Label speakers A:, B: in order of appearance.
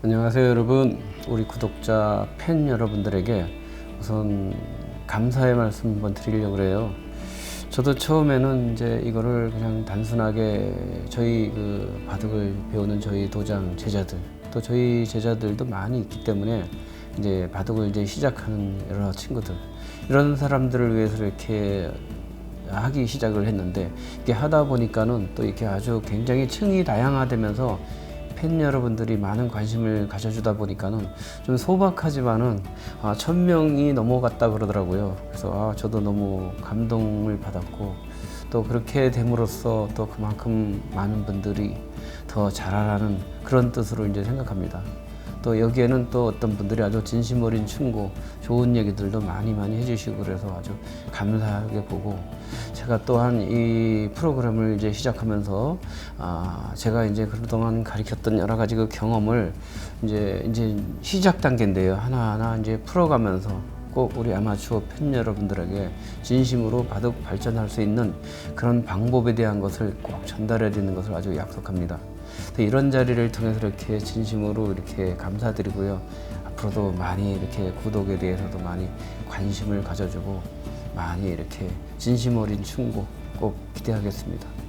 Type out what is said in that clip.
A: 안녕하세요 여러분. 우리 구독자 팬 여러분들에게 우선 감사의 말씀 한번 드리려고 그래요. 저도 처음에는 이제 이거를 그냥 단순하게 저희 그 바둑을 배우는 저희 도장 제자들 또 저희 제자들도 많이 있기 때문에 이제 바둑을 이제 시작하는 여러 친구들 이런 사람들을 위해서 이렇게 하기 시작을 했는데 이게 하다 보니까는 또 이렇게 아주 굉장히 층이 다양화되면서 팬 여러분들이 많은 관심을 가져주다 보니까는 좀 소박하지만은 아, 천 명이 넘어갔다 그러더라고요. 그래서 아, 저도 너무 감동을 받았고 또 그렇게 됨으로써 또 그만큼 많은 분들이 더 잘하라는 그런 뜻으로 이제 생각합니다. 또 여기에는 또 어떤 분들이 아주 진심 어린 충고, 좋은 얘기들도 많이 많이 해주시고 그래서 아주 감사하게 보고 제가 또한 이 프로그램을 이제 시작하면서 아 제가 이제 그동안 가르쳤던 여러 가지 그 경험을 이제 이제 시작 단계인데요. 하나 하나 이제 풀어가면서 꼭 우리 아마추어 팬 여러분들에게 진심으로 바둑 발전할 수 있는 그런 방법에 대한 것을 꼭 전달해 드리는 것을 아주 약속합니다. 또 이런 자리를 통해서 이렇게 진심으로 이렇게 감사드리고요. 앞으로도 많이 이렇게 구독에 대해서도 많이 관심을 가져주고 많이 이렇게 진심 어린 충고 꼭 기대하겠습니다.